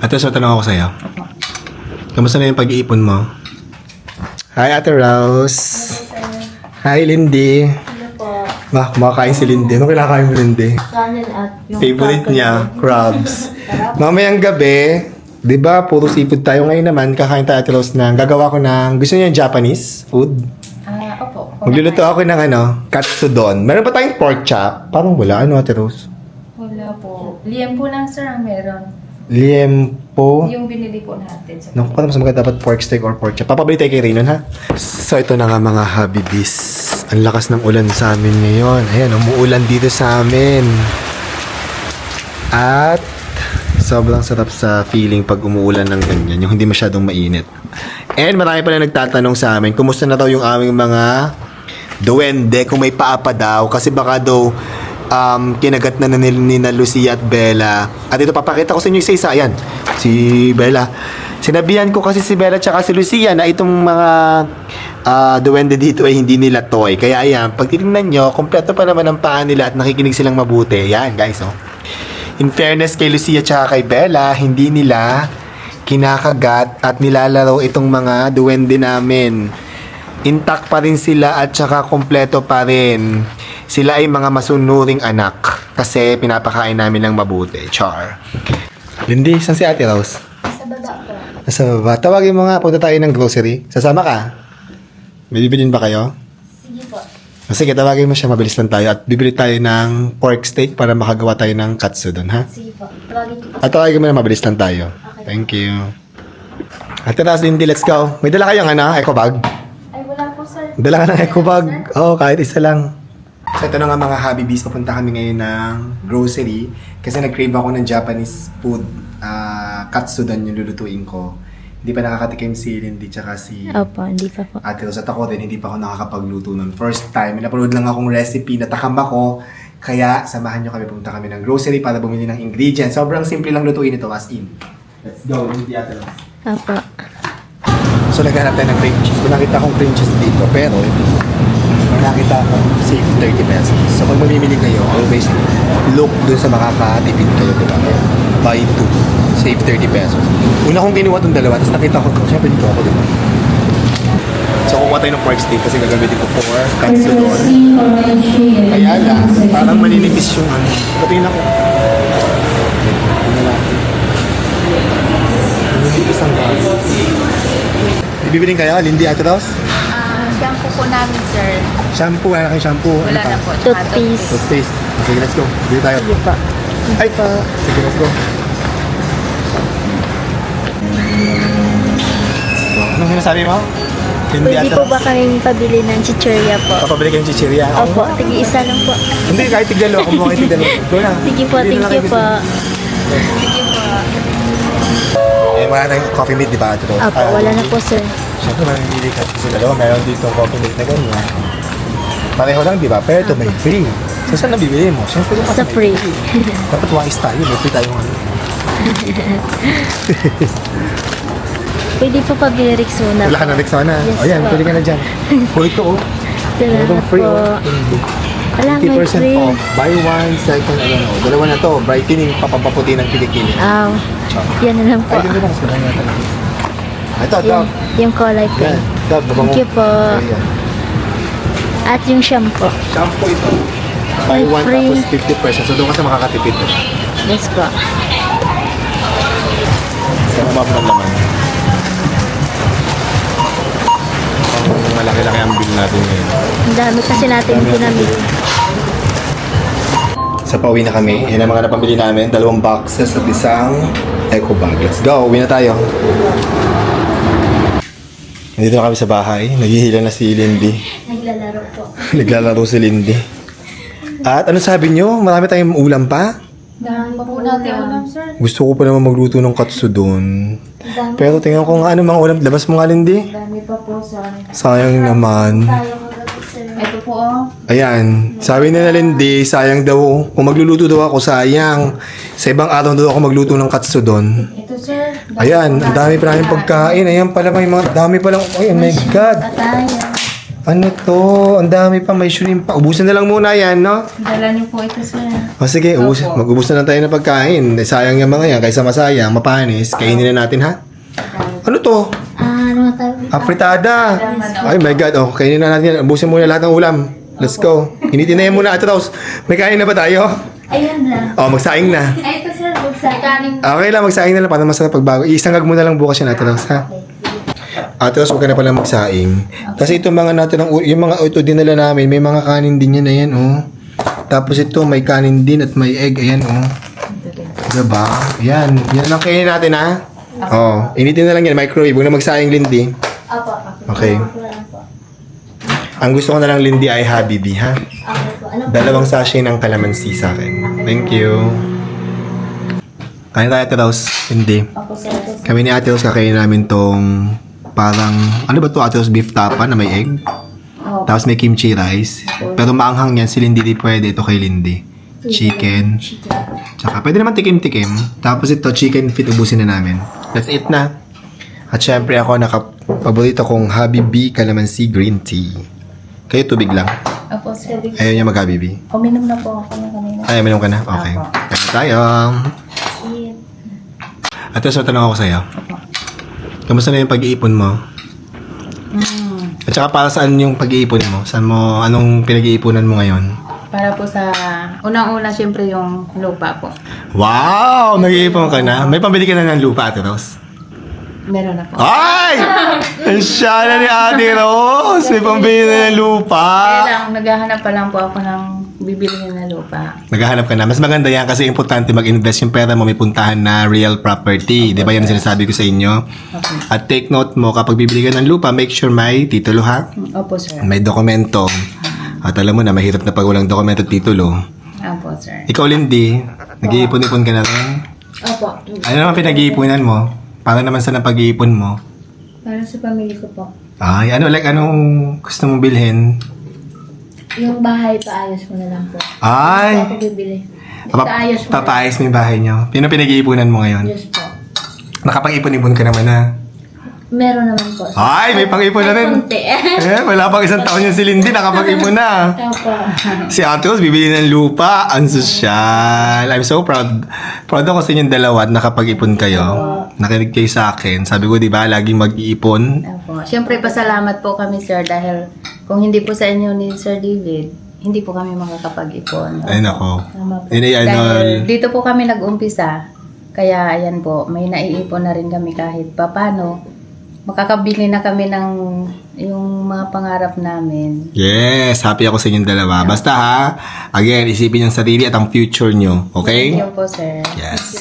Ate Rose, matanong ako sa'yo. Kamusta na yung pag-iipon mo? Hi, Ate Rose. Hi, Lindy. Ano po? Bah, kumakain si Lindy. Ano kinakain mo, Lindy? Kanin at yung Favorite niya, crabs. Mamayang gabi, di ba, puro seafood tayo ngayon naman. Kakain tayo, Ate Rose, ng gagawa ko ng, gusto niya yung Japanese food? Ah, opo. Magluluto ako ng ano, katsudon. Meron pa tayong pork chop. Parang wala, ano, Ate Rose? Wala po. Liam po lang sir ang meron. Liempo. Yung binili po natin sa Naku, parang mas maganda dapat pork steak or pork chop. Papabili tayo kay Raynon, ha? So, ito na nga mga habibis. Ang lakas ng ulan sa amin ngayon. Ayan, umuulan dito sa amin. At sobrang sarap sa feeling pag umuulan ng ganyan, yung hindi masyadong mainit. And marami pa na nagtatanong sa amin, kumusta na daw yung aming mga duwende, kung may paa pa daw, kasi baka daw um, kinagat na na ni, ni na Lucia at Bella. At ito, papakita ko sa inyo isa-isa. Ayan, si Bella. Sinabihan ko kasi si Bella at si Lucia na itong mga ah, duwende dito ay hindi nila toy. Kaya ayan, pag titingnan nyo, kompleto pa naman ang paa nila at nakikinig silang mabuti. Yan, guys, oh. In fairness kay Lucia at kay Bella, hindi nila kinakagat at nilalaro itong mga duwende namin. Intact pa rin sila at saka kompleto pa rin. Sila ay mga masunuring anak kasi pinapakain namin ng mabuti. Char. Lindy, saan si Ate Rose? Sa baba po. Nasa baba. Tawagin mo nga, punta tayo ng grocery. Sasama ka? May bibilin ba kayo? Sige po. O Sige, tawagin mo siya. Mabilis lang tayo. At bibili tayo ng pork steak para makagawa tayo ng katsudon, ha? Sige po. Tawagin ko po. At tawagin mo na mabilis lang tayo. Thank you. Ate Ras, Lindy, let's go. May dala kayong ano, eco bag? Ay, wala po sir. Dala ka ng eco bag? Oo, oh, kahit isa lang. So ito na nga mga Habibis, papunta kami ngayon ng grocery kasi nag-crave ako ng Japanese food. ah katsudon yung lulutuin ko. Hindi pa nakakatikim si Lindy tsaka si Opo, hindi pa po. Ate Rose at ako din, hindi pa ako nakakapagluto nun. First time, napanood lang akong recipe, natakam ako. Kaya, samahan nyo kami, pumunta kami ng grocery para bumili ng ingredients. Sobrang simple lang lutuin ito, as in. Let's go, hindi Ate Rose. Opo. So, naghanap tayo ng cream cheese. May nakita akong cream cheese dito, pero nakita akong save 30 pesos. So, pag mamimili kayo, always look dun sa makakatipid kayo, di ba? Buy two, save 30 pesos. Una kong kinuha itong dalawa, tapos nakita ko ito. Siyempre, dito ako, di ba? So, kukuha tayo ng pork steak kasi gagamitin ko for katsudon. Kaya lang, parang maninipis yung ano. Ako. Tingnan natin. Maninipis ang gamit. Ibibilin kayo, Lindy shampoo po namin sir. Shampoo, wala kayong shampoo. Wala Ano pa? na po. Toothpaste. Toothpaste. Sige, let's go. Bili tayo. Sige po. Ay, pa. Sige, let's go. Anong sinasabi mo? Pwede po ba kaming pabili ng chichirya po? Papabili kayong chichirya? Opo, tigi-isa lang po. Hindi, kahit tigdalo. Kung mo kayo tigdalo. Go na. Sige po, na thank lang you kayo po. Sige po. Eh, wala tayong coffee mate, di ba? Rose? Opo, Ah, wala na po sir. Siyempre, mamimili ka sa dalawa. Meron dito coffee mate na ganyan. Pareho lang, di ba? Pero ito may free. So, saan nabibili mo? Siyempre, yung Sa free. Dapat wise tayo. May free tayong ano. Pwede po pabili Rexona Wala ka na Rexona. Yes, o yan, po. pwede ka na dyan. O ito, oh. Salamat Meron free, po. oh. Wala, may 50% free. off. Buy one, second, ayan, oh. Dalawa na to. Brightening, papampaputi ng kilikili. Aw, yan na lang po. Ay, ganda na. Mas marami na. Ito, ito. Yung, yung kulay po. Yan. Babango. Thank you po. Ayan. At yung shampoo. Shampoo ito. Buy one, free. tapos 50%. So, doon ka sa makakatipid. Yes po. Sa mabab ng laman. Ang malaki-laki ang bill natin ngayon. Ang dami kasi natin pinamili. Sa pauwi na kami. Yan ang mga napamili namin. Dalawang boxes at isang eco bag. Let's go. Uwi na tayo. Nandito na kami sa bahay. Naghihila na si Lindy. Naglalaro po. Naglalaro si Lindy. At ano sabi nyo? Marami tayong ulam pa? Dami pa po natin ulam sir. Gusto ko pa naman magluto ng katsudon. Dami, Pero tingnan ko nga ano mga ulam. Labas mo nga, Lindy. Dami pa po sir. Sayang naman. tayo magabi sir. Ito po oh. Ayan. Sabi nila Lindy, sayang daw. Kung magluluto daw ako, sayang. Sa ibang araw daw ako magluto ng katsudon. Ito sir. Dami Ayan, ang dami pa namin pagkain. Ayan pala may mga dami pa lang. Ay, oh my God. Ano to? Ang dami pa. May shrimp pa. Ubusin na lang muna yan, no? Dala niyo po ito, sir. O sige, ubus, mag-ubus na lang tayo ng pagkain. Eh, sayang yung mga yan. Kaysa masayang, mapanis. Kainin na natin, ha? Ano to? Ah, ano tawag? Afritada. Ay my God. Oh, kainin na natin yan. Ubusin muna lahat ng ulam. Let's go. Hinitin na yan muna. Ate Rose, may kain na ba tayo? Ayun lang. Oh, magsaing na. Ay, Magsaling. Okay lang, magsaing na lang para masarap pagbago. Isangag mo na lang bukas yan, Ate Rose, ha? Ate Rose, huwag ka na pala magsaing. Kasi itong mga natin, yung mga ito dinala namin, may mga kanin din yan, ayan, oh. Tapos ito, may kanin din at may egg, ayan, oh. Diba? Yan. Yan lang kainin natin, ha? Oh, initin na lang yan, microwave. Huwag na magsaing. Apo, apo. Okay. Ang gusto ko na lang, Lindy, ay Habibi, ha? Ano? Dalawang sachet ng calamansi sa akin. Thank you. Kain tayo, Ate Rose. Hindi. Apo, sir. Kami ni Ate Rose, kakainin namin tong parang, ano ba to Ate Rose? Beef tapa na may egg. Oh. Tapos may kimchi rice. Pero maanghang yan, si Lindy di pwede. Ito kay Lindy. Chicken. Tsaka pwede naman tikim-tikim. Tapos ito, chicken fit, ubusin na namin. That's it na. At syempre ako, nakapaborito kong Habibi Calamansi Green Tea. Kayo tubig lang. Opo, sir. Ayaw niya mag-Habibi. Uminom na po ako ng kanina. Ay, minum ka na? Okay. Apo. Kaya tayo. At so, tanong ako sa'yo. Kamusta na yung pag-iipon mo? Mm. At saka para saan yung pag-iipon mo? Saan mo, anong pinag-iipunan mo ngayon? Para po sa... Unang-una, syempre, yung lupa po. Wow! Nag-iipon ka na? May pambili ka na ng lupa, Ate Rose? Meron na po. Ay! Ang siya na ni Ate Rose! May pambili na ng lupa! Kaya lang, naghahanap pa lang po ako ng bibili na lupa. Naghahanap ka na. Mas maganda yan kasi importante mag-invest yung pera mo may puntahan na real property. Di ba yan ang sinasabi ko sa inyo? Okay. At take note mo, kapag bibili ka ng lupa, make sure may titulo ha. Opo, sir. May dokumento. At alam mo na, mahirap na pag walang dokumento at titulo. Opo, sir. Ikaw, Lindy, nag-iipon-ipon ka na rin? Opo. Ano naman pinag-iipunan mo? Para naman sa pag-iipon mo? Para sa pamilya ko po. Ay, ano, like, anong gusto mong bilhin? Yung bahay, paayos ko na lang po. Ay! Ako bibili. Papa- Paayos ko. Papaayos mo yung bahay niyo. Pino pinag-iipunan mo ngayon? Yes po. Nakapag-ipon-ipon ka naman na. Meron naman po. Ay, may pang-ipon na rin. Kunti. Eh, wala pang isang taon yung si Lindy, nakapag-ipon na. Opo. Si Ate Rose, bibili ng lupa. Ang sosyal. I'm so proud. Proud ako sa inyong dalawa at nakapag-ipon kayo. Nakinig kayo sa akin. Sabi ko, di ba, laging mag-iipon. Opo. Siyempre, pasalamat po kami, sir, dahil kung hindi po sa inyo ni Sir David, hindi po kami makakapag-ipon. Ay, nako. Tama po. Yun ay ano, Dahil dito po kami nag-umpisa, kaya ayan po, may naiipon na rin kami kahit papano. Makakabili na kami ng yung mga pangarap namin. yes, happy ako sa inyong dalawa. Basta ha, again, isipin yung sarili at ang future nyo. Okay? Thank you po, sir. Yes.